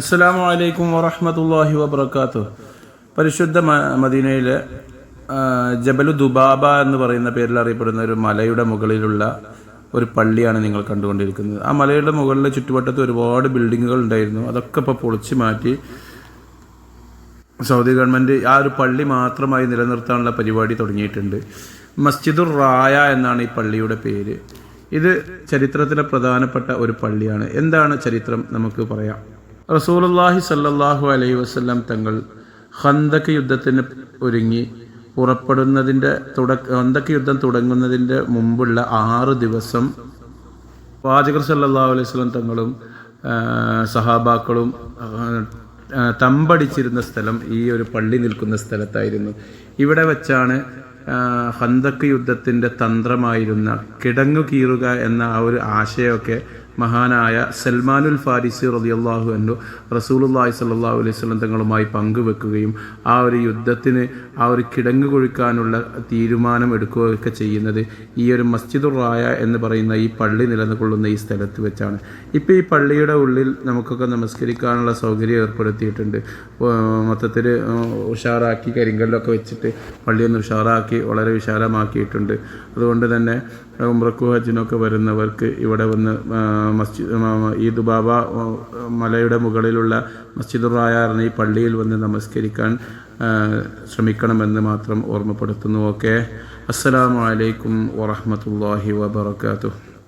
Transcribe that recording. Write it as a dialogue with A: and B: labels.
A: അസ്സലാമു അലൈക്കും വറഹ്മത്തുള്ളാഹി വബർക്കാത്തു പരിശുദ്ധ മദീനയിലെ ജബലു ദുബാബ എന്ന് പറയുന്ന പേരിൽ അറിയപ്പെടുന്ന ഒരു മലയുടെ മുകളിലുള്ള ഒരു പള്ളിയാണ് നിങ്ങൾ കണ്ടുകൊണ്ടിരിക്കുന്നത്. ആ മലയുടെ മുകളിലെ ചുറ്റുവട്ടത്ത് ഒരുപാട് ബിൽഡിങ്ങുകൾ ഉണ്ടായിരുന്നു. അതൊക്കെ ഇപ്പോൾ പൊളിച്ചു മാറ്റി സൗദി ഗവൺമെന്റ് ആ ഒരു പള്ളി മാത്രമായി നിലനിർത്താനുള്ള പരിപാടി തുടങ്ങിയിട്ടുണ്ട്. മസ്ജിദുർ റായ എന്നാണ് ഈ പള്ളിയുടെ പേര്. ഇത് ചരിത്രത്തിലെ പ്രധാനപ്പെട്ട ഒരു പള്ളിയാണ്. എന്താണ് ചരിത്രം? നമുക്ക് പറയാം. റസൂലുള്ളാഹി സല്ലാഹു അലൈഹി വസല്ലം തങ്ങൾ ഹന്തക്ക് യുദ്ധത്തിന് ഒരുങ്ങി പുറപ്പെടുന്നതിന്റെ തുടക്ക ഹന്തക്ക് യുദ്ധം തുടങ്ങുന്നതിന്റെ മുമ്പുള്ള ആറ് ദിവസം വാചകർ സല്ലല്ലാഹു അലൈഹി സ്വലം തങ്ങളും സഹാബാക്കളും തമ്പടിച്ചിരുന്ന സ്ഥലം ഈ ഒരു പള്ളി നിൽക്കുന്ന സ്ഥലത്തായിരുന്നു. ഇവിടെ വെച്ചാണ് ഹന്തക്ക് യുദ്ധത്തിന്റെ തന്ത്രമായിരുന്ന കിടങ്ങു കീറുക എന്ന ആ ഒരു ആശയമൊക്കെ മഹാനായ സൽമാനുൽ ഫാരിസി റളിയല്ലാഹു അൻഹു റസൂലുള്ളാഹി സ്വല്ലല്ലാഹു അലൈഹി വസല്ലം തങ്ങളുമായി പങ്കുവെക്കുകയും ആ ഒരു യുദ്ധത്തിന് ആ ഒരു കിടങ്ങ് കൊഴിക്കാനുള്ള തീരുമാനം എടുക്കുകയൊക്കെ ചെയ്യുന്നത് ഈ ഒരു മസ്ജിദുർ റായ എന്ന് പറയുന്ന ഈ പള്ളി നിലനിൽക്കൊള്ളുന്ന ഈ സ്ഥലത്ത് വെച്ചാണ്. ഇപ്പോൾ ഈ പള്ളിയുടെ ഉള്ളിൽ നമുക്കൊക്കെ നമസ്കരിക്കാനുള്ള സൗകര്യം ഏർപ്പെടുത്തിയിട്ടുണ്ട്. മൊത്തത്തിൽ ഉഷാറാക്കി കരിങ്കല്ലൊക്കെ വെച്ചിട്ട് പള്ളിയൊന്ന് ഉഷാറാക്കി വളരെ വിശാലമാക്കിയിട്ടുണ്ട്. അതുകൊണ്ട് തന്നെ ഉമ്രക്കു ഹജ്ജിനൊക്കെ വരുന്നവർക്ക് ഇവിടെ വന്ന് മസ്ജിദ് ഈദ് ബാബ മലയുടെ മുകളിലുള്ള മസ്ജിദുർ റായാറിന് ഈ പള്ളിയിൽ വന്ന് നമസ്കരിക്കാൻ ശ്രമിക്കണമെന്ന് മാത്രം ഓർമ്മപ്പെടുത്തുന്നു. ഓക്കെ. അസ്സലാമു അലൈക്കും വറഹ്മത്തുള്ളാഹി വബറകാതുഹു.